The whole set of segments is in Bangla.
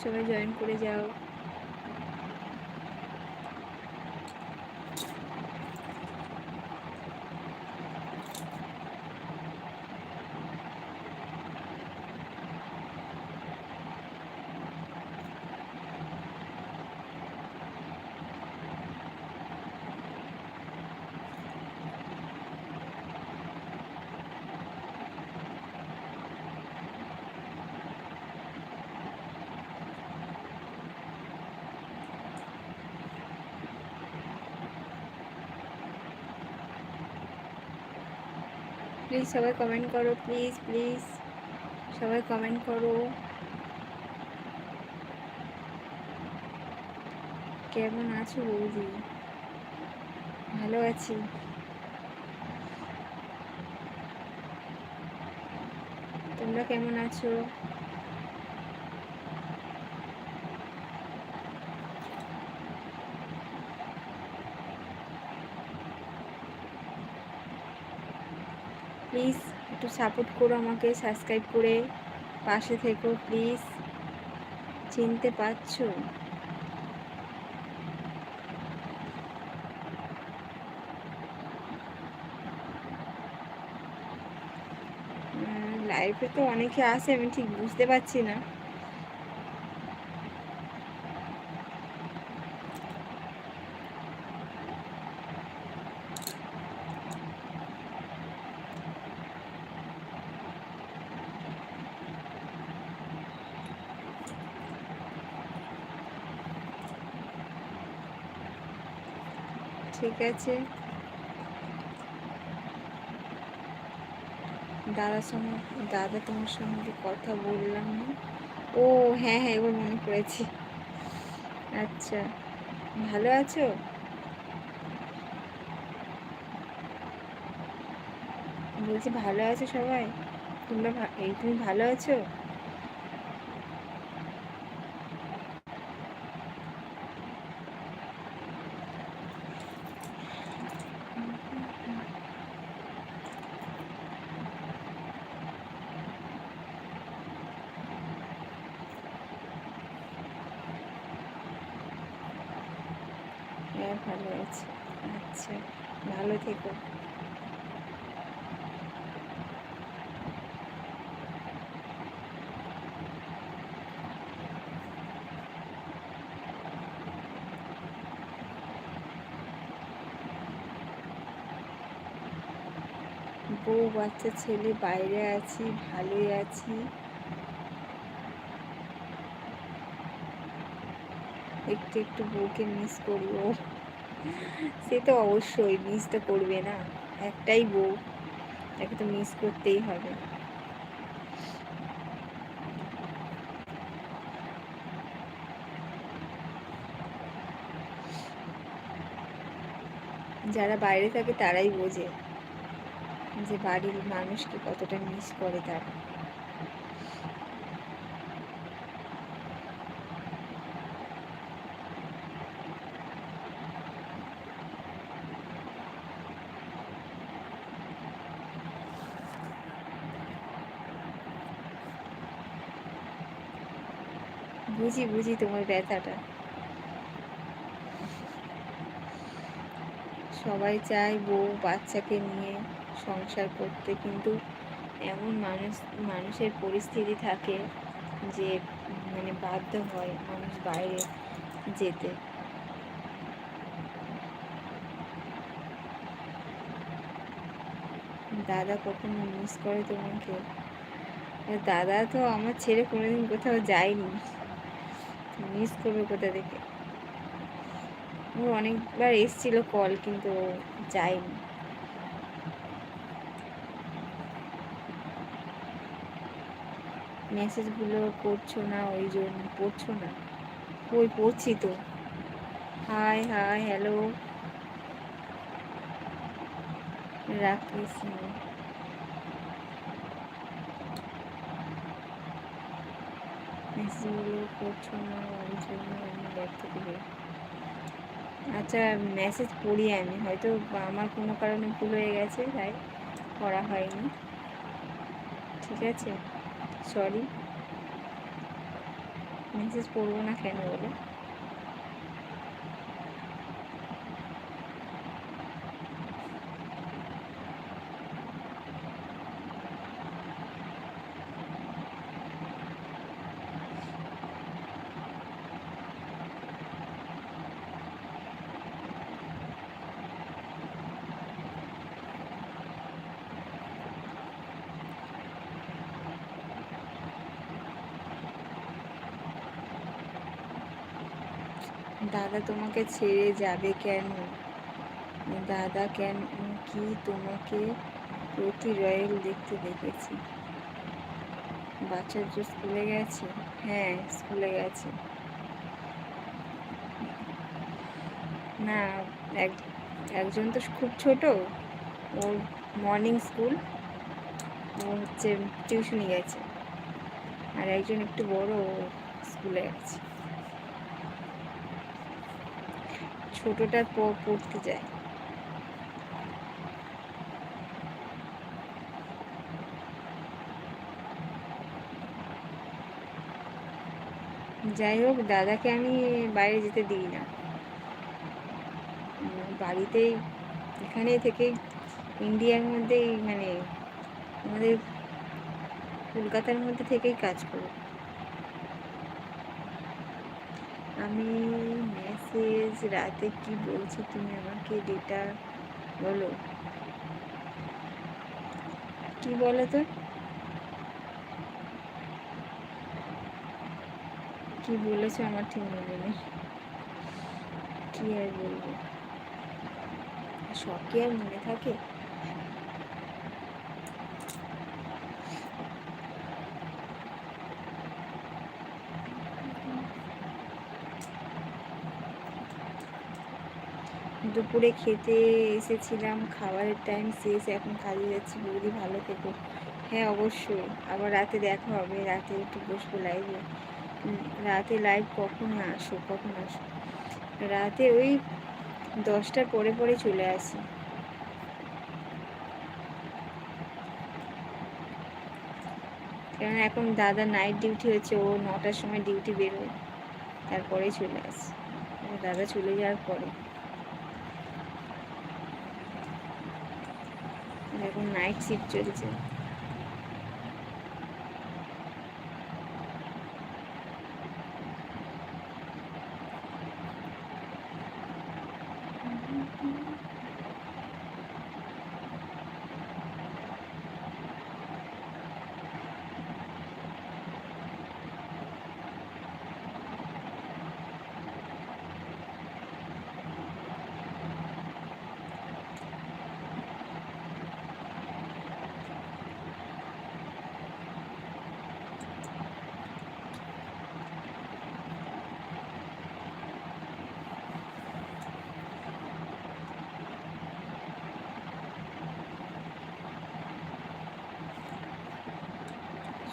সবাই জয়েন করে যাও। প্লিজ সবাই কমেন্ট করো, প্লিজ প্লিজ। সবাই কমেন্ট করো। কেমন আছো বৌদি? ভালো আছি। তোমরা কেমন আছো? প্লিজ একটু সাপোর্ট করো আমাকে, সাবস্ক্রাইব করে পাশে থেকো, প্লিজ। চিনতে পারছ? লাইফে তো অনেকে আসে আমি ঠিক বুঝতে পারছি না। ঠিক আছে। দাদার সঙ্গে, দাদা তোমার সঙ্গে কথা বললাম না। ও হ্যাঁ হ্যাঁ এবার মনে পড়েছি। আচ্ছা ভালো আছো? বলছি ভালো আছো সবাই? তোমরা এই তুমি ভালো আছো? হ্যাঁ ভালো আছি। আচ্ছা ভালো থেকো। বউ বাচ্চা ছেলে বাইরে আছি ভালোই আছি। একটু একটু বউকে মিস করব। সে তো অবশ্যই মিস তো করবে না। একটাই বউ, তাকে তো মিস করতেই হবে। যারা বাইরে থাকে তারাই বোঝে যে বাড়ির মানুষকে কতটা মিস করে তারা। বুঝি বুঝি তোমার ব্যথাটা। সবাই চায় বউ বাচ্চাকে নিয়ে সংসার করতে, কিন্তু এমন মানুষ, মানুষের পরিস্থিতি থাকে যে মানে বাধ্য হয় মানুষ বাইরে যেতে। দাদা কখনো মিস করে তোমাকে? দাদা তো আমার ছেড়ে কোনোদিন কোথাও যায়নি। মিস করবে কোথা থেকে? ও অনেকবার এসছিল কল কিন্তু যায়নি। মেসেজগুলো করছ না, ওই জন্য পড়ছো না? ওই পড়ছি তো? হাই হাই হ্যালো রাকেশ মেসেজগুলো করছ না ওই জন্য আমি ব্যাগ থেকে বের আচ্ছা মেসেজ পড়ি আমি, হয়তো আমার কোনো কারণে ভুল হয়ে গেছে, তাই করা হয়নি। ঠিক আছে? সরি মেসেজ পড়ব না কেন বলো? দাদা তোমাকে ছেড়ে যাবে কেন? দাদা কেন? কি তোমাকে প্রতি রয়্যাল দেখতে দেখেছি? বাচ্চার যে স্কুলে গেছে। হ্যাঁ স্কুলে গেছে। না, এক, একজন তো খুব ছোট। ওর মর্নিং স্কুল ও হচ্ছে টিউশনি গেছে। আর একজন একটু বড় স্কুলে গেছে। ছোটটা পড়তে যায়। যাই হোক, দাদাকে আমি বাইরে যেতে দিই না। বাড়িতেই এখানে থেকে ইন্ডিয়ার মধ্যেই মানে আমাদের কলকাতার মধ্যে থেকেই কাজ করব আমি মেসেজ রাতে কি বলছো তুমি আমাকে ডেটা বলো। কি বলো তো? কি বলেছ আমার ঠিক মনে নেই। কি আর বলব? সব কি আর মনে থাকে? দুপুরে খেতে এসেছিলাম, খাবারের টাইম শেষ, এখন কাজে যাচ্ছি, বৌদি ভালো থেকো। হ্যাঁ অবশ্যই। আবার রাতে দেখা হবে, রাতে একটু বসবো লাইভে রাতে লাইভ কখন আসো কখন আসো? রাতে ওই দশটার পরে পরে চলে আসি। কারণ এখন দাদা নাইট ডিউটি হচ্ছে ও নটার সময় ডিউটি বেরোয় তারপরে চলে আসে। দাদা চলে যাওয়ার পরে। এখন নাইট শিফট চলছে।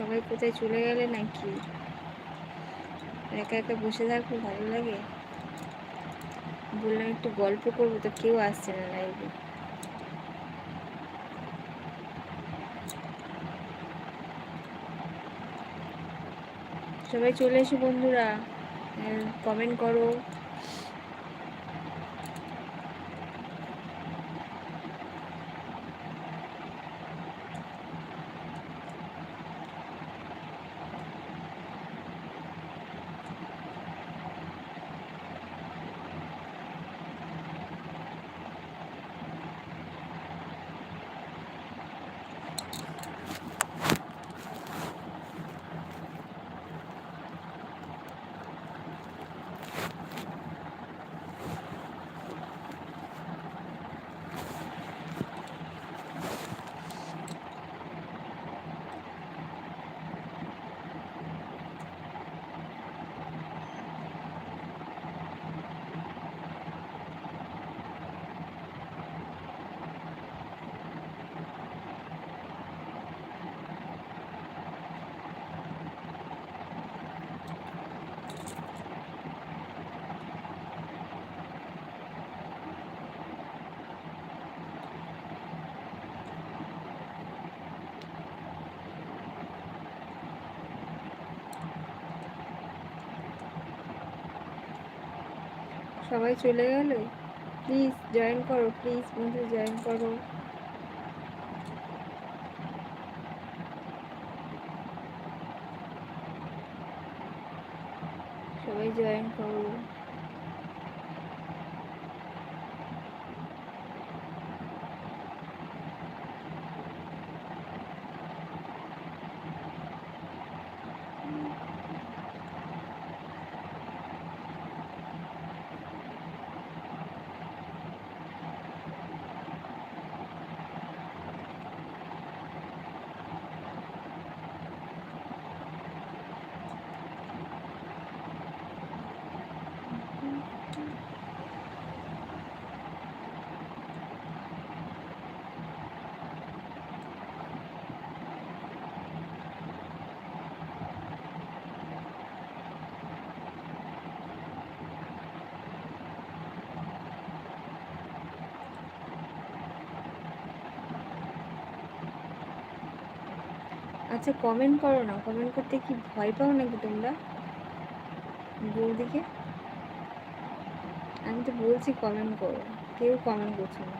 সবাই কোথায় চলে গেলে নাকি? একা একা বসে থাকব ভালো লাগে। বললাম একটু গল্প করব, তো কেউ আসছে না লাইভে সবাই চলে এসো বন্ধুরা। কমেন্ট করো। সবাই চলে গেল? প্লিজ জয়েন করো প্লিজ বন্ধু জয়েন করো সবাই জয়েন করো আচ্ছা কমেন্ট করো না। কমেন্ট করতে কি ভয় পাও নাকি তোমরা? বৌদিকে? আমি তো বলছি কমেন্ট করো। কেউ কমেন্ট করছ না।